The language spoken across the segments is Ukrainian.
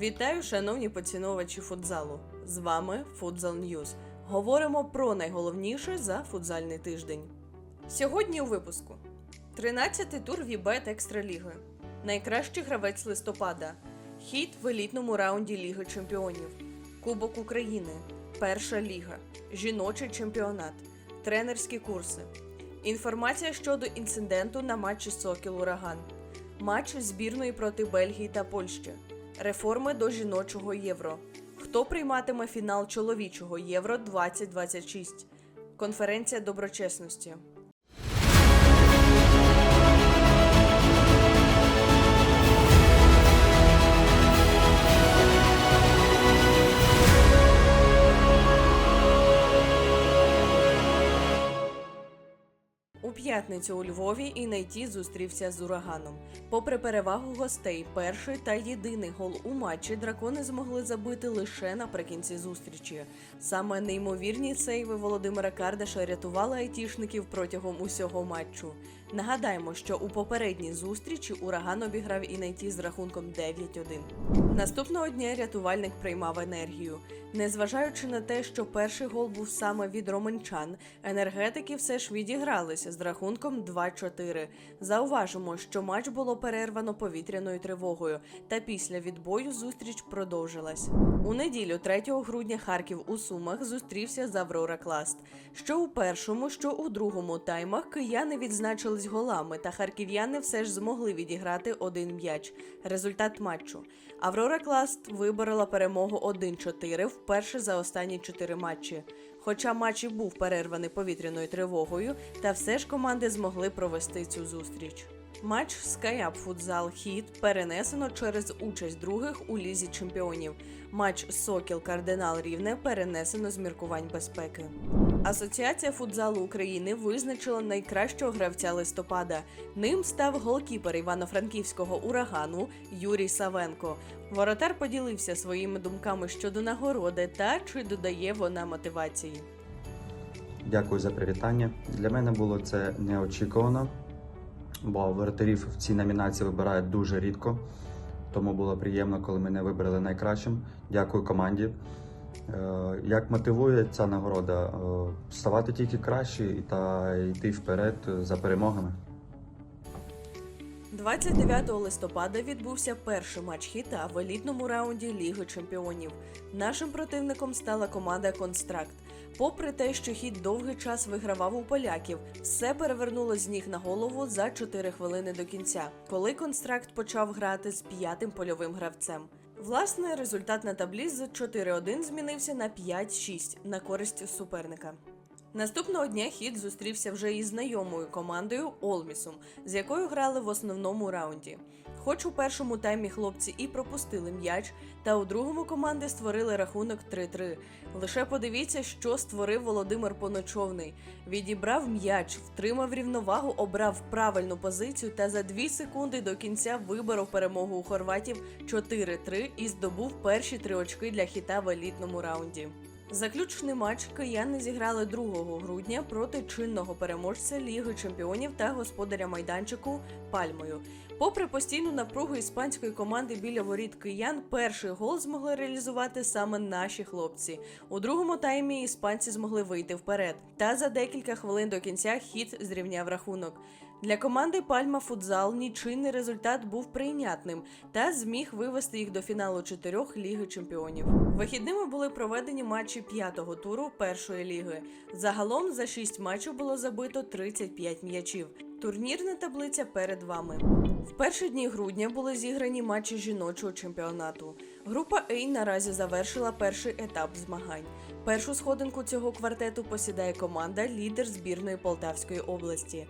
Вітаю, шановні поціновувачі футзалу. З вами Футзал Ньюз. Говоримо про найголовніше за футзальний тиждень. Сьогодні у випуску: 13-й тур Вібет Екстраліги. Найкращий гравець листопада. Хід в елітному раунді Ліги Чемпіонів. Кубок України. Перша ліга. Жіночий чемпіонат. Тренерські курси. Інформація щодо інциденту на матчі Сокіл Ураган. Матч збірної проти Бельгії та Польщі. Реформи до жіночого євро. Хто прийматиме фінал чоловічого євро 2026? Конференція доброчесності. У п'ятницю у Львові і Найті зустрівся з ураганом. Попри перевагу гостей, перший та єдиний гол у матчі дракони змогли забити лише наприкінці зустрічі. Саме неймовірні сейви Володимира Кардаша рятували айтішників протягом усього матчу. Нагадаємо, що у попередній зустрічі ураган обіграв і Найті з рахунком 9-1. Наступного дня рятувальник приймав енергію. Незважаючи на те, що перший гол був саме від романчан, енергетики все ж відігралися з рахунком 2-4. Зауважимо, що матч було перервано повітряною тривогою, та після відбою зустріч продовжилась. У неділю, 3 грудня, Харків у Сумах зустрівся з Аврора Класт. Що у першому, що у другому таймах кияни відзначились голами, та харків'яни все ж змогли відіграти один м'яч. Результат матчу. Аврора Класт виборола перемогу 1-4 вперше за останні чотири матчі. Хоча матч і був перерваний повітряною тривогою, та все ж команди змогли провести цю зустріч. Матч Скаяп Футзал Хіт перенесено через участь других у лізі чемпіонів. Матч Сокіл Кардинал Рівне перенесено з міркувань безпеки. Асоціація футзалу України визначила найкращого гравця листопада. Ним став голкіпер Івано-Франківського урагану Юрій Савенко. Воротар поділився своїми думками щодо нагороди та чи додає вона мотивації. Дякую за привітання. Для мене було це неочікувано, бо воротарів в цій номінації вибирають дуже рідко. Тому було приємно, коли мене вибрали найкращим. Дякую команді. Е, Як мотивує ця нагорода? Е, Ставати тільки краще та йти вперед за перемогами. 29 листопада відбувся перший матч хіта в елітному раунді Ліги Чемпіонів. Нашим противником стала команда Констракт. Попри те, що хід довгий час вигравав у поляків, все перевернуло з ніг на голову за 4 хвилини до кінця, коли Констракт почав грати з п'ятим польовим гравцем. Власне, результат на таблі з 4-1 змінився на 5-6 на користь суперника. Наступного дня хід зустрівся вже із знайомою командою Олмісом, з якою грали в основному раунді. Хоч у першому таймі хлопці і пропустили м'яч, та у другому команди створили рахунок 3-3. Лише подивіться, що створив Володимир Поночовний. Відібрав м'яч, втримав рівновагу, обрав правильну позицію та за 2 секунди до кінця виборов перемогу у хорватів 4-3 і здобув перші три очки для хіта в елітному раунді. Заключний матч кияни зіграли 2 грудня проти чинного переможця Ліги Чемпіонів та господаря майданчику Пальмою. Попри постійну напругу іспанської команди біля воріт киян, перший гол змогли реалізувати саме наші хлопці. У другому таймі іспанці змогли вийти вперед. Та за декілька хвилин до кінця хід зрівняв рахунок. Для команди Пальма Футзал нічийний результат був прийнятним та зміг вивести їх до фіналу чотирьох Ліги Чемпіонів. Вихідними були проведені матчі п'ятого туру першої ліги. Загалом за шість матчів було забито 35 м'ячів. Турнірна таблиця перед вами. В перші дні грудня були зіграні матчі жіночого чемпіонату. Група А наразі завершила перший етап змагань. Першу сходинку цього квартету посідає команда лідер збірної Полтавської області.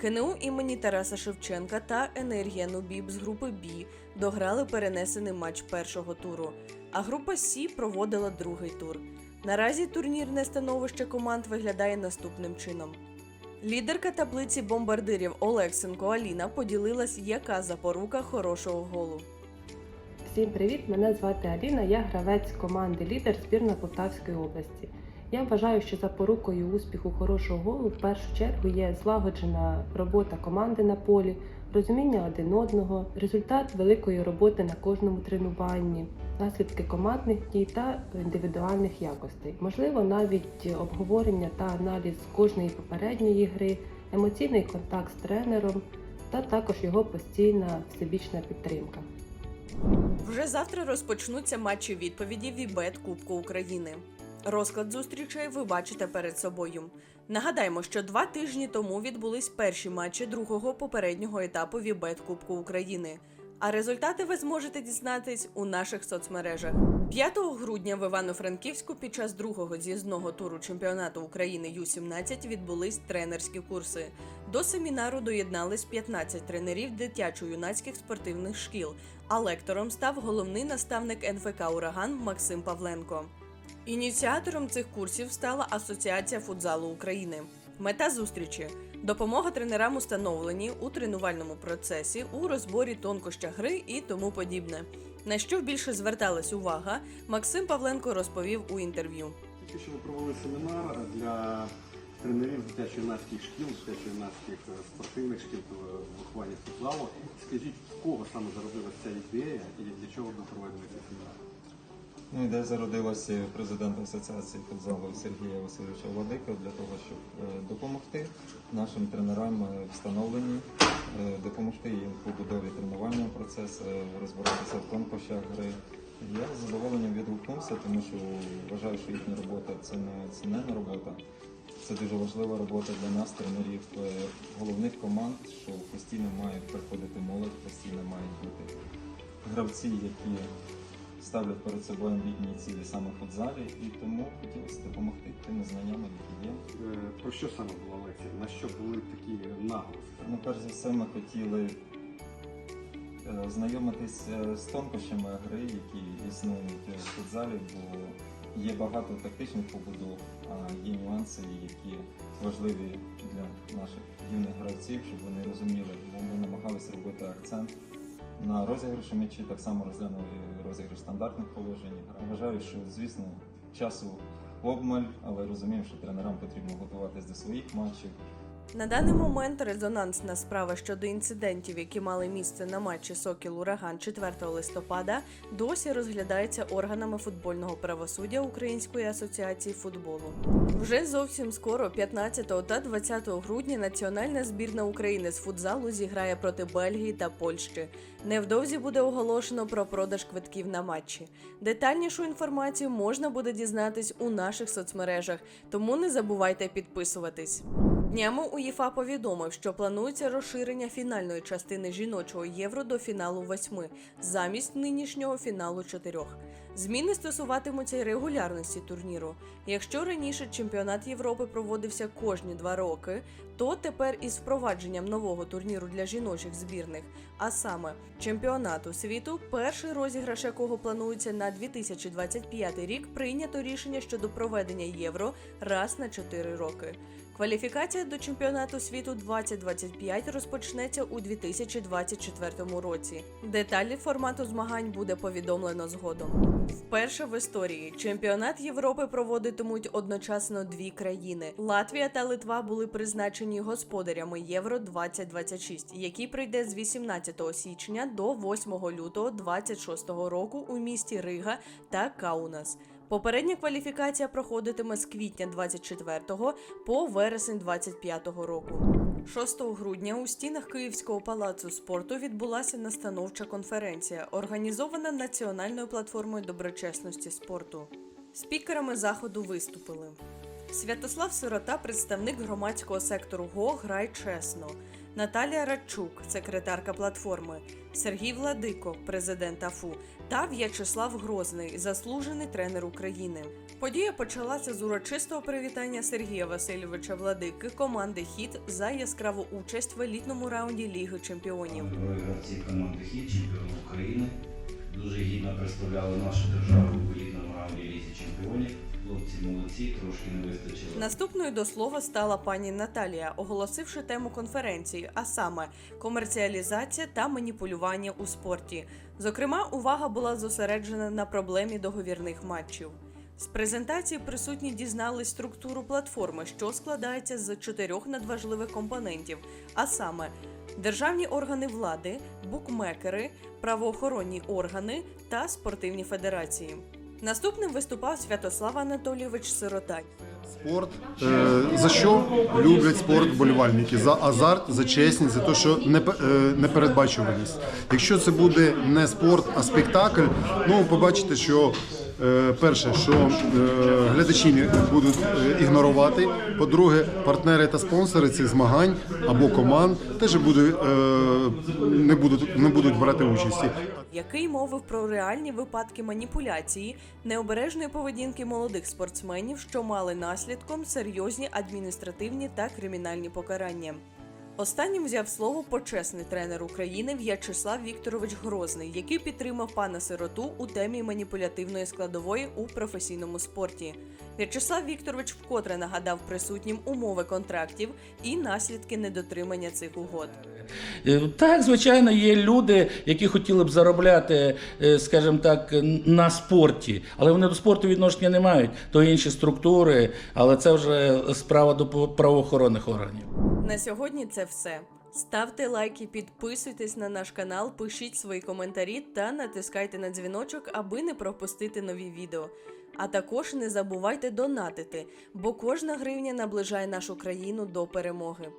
КНУ імені Тараса Шевченка та Енергія Нубіб з групи Б дограли перенесений матч першого туру, а група С проводила другий тур. Наразі турнірне становище команд виглядає наступним чином. Лідерка таблиці бомбардирів Олексенко Аліна поділилась, яка запорука хорошого голу. Всім привіт! Мене звати Аліна, я гравець команди Лідер збірна Полтавської області. Я вважаю, що запорукою успіху хорошого голу в першу чергу є злагоджена робота команди на полі, розуміння один одного, результат великої роботи на кожному тренуванні, наслідки командних дій та індивідуальних якостей. Можливо, навіть обговорення та аналіз кожної попередньої гри, емоційний контакт з тренером та також його постійна всебічна підтримка. Вже завтра розпочнуться матчі відповіді Вібет Кубку України. Розклад зустрічей ви бачите перед собою. Нагадаємо, що два тижні тому відбулись перші матчі другого попереднього етапу Вібет Кубку України. А результати ви зможете дізнатись у наших соцмережах. 5 грудня в Івано-Франківську під час другого з'їзного туру чемпіонату України Ю-17 відбулись тренерські курси. До семінару доєднались 15 тренерів дитячо-юнацьких спортивних шкіл, а лектором став головний наставник НФК Ураган Максим Павленко. Ініціатором цих курсів стала Асоціація футзалу України. Мета зустрічі допомога тренерам у становленні у тренувальному процесі, у розборі тонкоща гри і тому подібне. На що більше зверталась увага, Максим Павленко розповів у інтерв'ю. Тільки що ми провели семінар для тренерів дитячо-юнацьких шкіл, дитячо-юнацьких е, спортивних шкіл е, виховання футзалу. Скажіть, кого саме зародилася ця ідея і для чого був проведений цей семінар? Ну, ідея зародилася президентом Асоціації футзалу Сергія Васильовича Владика для того, щоб е, допомогти нашим тренерам е, встановленні, е, допомогти їм в побудові тренувального процесу, розбиратися в тонкощах гри. Я з задоволенням відгукнувся, тому що вважаю, що їхня робота це не оцінена робота. Це дуже важлива робота для нас, тренерів головних команд, що постійно мають приходити молодь, постійно мають бути гравці, які ставлять перед собою амбітні цілі саме в футзалі, і тому хотілося допомогти тими знаннями, які є. Е, Про що саме була лекція? На що були такі наголоси? Ну, перш за все, ми хотіли е, знайомитись е, з тонкощами гри, які існують в футзалі, бо є багато тактичних побудов, а є нюанси, які важливі для наших юних гравців, щоб вони розуміли, бо ми намагалися робити акцент на розіграші м'ячі, так само розглянули розіграш стандартних положень. Вважаю, що звісно часу обмаль, але розуміємо, що тренерам потрібно готуватись до своїх матчів. На даний момент резонансна справа щодо інцидентів, які мали місце на матчі Сокіл Ураган 4 листопада, досі розглядається органами футбольного правосуддя Української асоціації футболу. Вже зовсім скоро, 15 та 20 грудня, національна збірна України з футзалу зіграє проти Бельгії та Польщі. Невдовзі буде оголошено про продаж квитків на матчі. Детальнішу інформацію можна буде дізнатись у наших соцмережах, тому не забувайте підписуватись. Днями УЄФА повідомив, що планується розширення фінальної частини жіночого євро до фіналу восьми замість нинішнього фіналу чотирьох. Зміни стосуватимуться й регулярності турніру. Якщо раніше чемпіонат Європи проводився кожні два роки, то тепер із впровадженням нового турніру для жіночих збірних, а саме чемпіонату світу, перший розіграш якого планується на 2025 рік, прийнято рішення щодо проведення євро раз на 4 роки. Кваліфікація до чемпіонату світу 2025 розпочнеться у 2024 році. Деталі формату змагань буде повідомлено згодом. Вперше в історії чемпіонат Європи проводитимуть одночасно дві країни. Латвія та Литва були призначені господарями Євро 2026, який прийде з 18 січня до 8 лютого 2026 року у місті Рига та Каунас. Попередня кваліфікація проходитиме з квітня 24 по вересень 25 року. 6 грудня у стінах Київського палацу спорту відбулася настановча конференція, організована Національною платформою доброчесності спорту. Спікерами заходу виступили Святослав Сирота, представник громадського сектору ГО Грай чесно, Наталія Радчук, секретарка платформи, Сергій Владико, президент АФУ, та В'ячеслав Грозний, заслужений тренер України. Подія почалася з урочистого привітання Сергія Васильовича Владики команди Хіт за яскраву участь в елітному раунді Ліги Чемпіонів. Двоє гравці команди Хіт, чемпіон України. Дуже гідно представляли нашу державу в елітному раунді Лізі чемпіонів. Хлопці молодці, трошки не вистачило. Наступною до слова стала пані Наталія, оголосивши тему конференції, а саме комерціалізація та маніпулювання у спорті. Зокрема, увага була зосереджена на проблемі договірних матчів. З презентації присутні дізнались структуру платформи, що складається з чотирьох надважливих компонентів, а саме державні органи влади, букмекери, правоохоронні органи та спортивні федерації. Наступним виступав Святослав Анатолійович Сирота. Спорт е, за що люблять спорт болівальники? За азарт, за чесність, за те, що не, е, непередбачуваність. Якщо це буде не спорт, а спектакль, ну побачите, що перше, що е, глядачі будуть е, ігнорувати. По-друге, партнери та спонсори цих змагань або команд теж будуть, е, не будуть не будуть брати участі. який мовив про реальні випадки маніпуляції, необережної поведінки молодих спортсменів, що мали наслідком серйозні адміністративні та кримінальні покарання. Останнім взяв слово почесний тренер України В'ячеслав Вікторович Грозний, який підтримав пана сироту у темі маніпулятивної складової у професійному спорті. В'ячеслав Вікторович вкотре нагадав присутнім умови контрактів і наслідки недотримання цих угод. Е, Так, звичайно, є люди, які хотіли б заробляти, е, скажімо так, на спорті, але вони до спорту відношення не мають, то інші структури, але це вже справа до правоохоронних органів. На сьогодні це все. Ставте лайки, підписуйтесь на наш канал, пишіть свої коментарі та натискайте на дзвіночок, аби не пропустити нові відео. А також не забувайте донатити, бо кожна гривня наближає нашу країну до перемоги.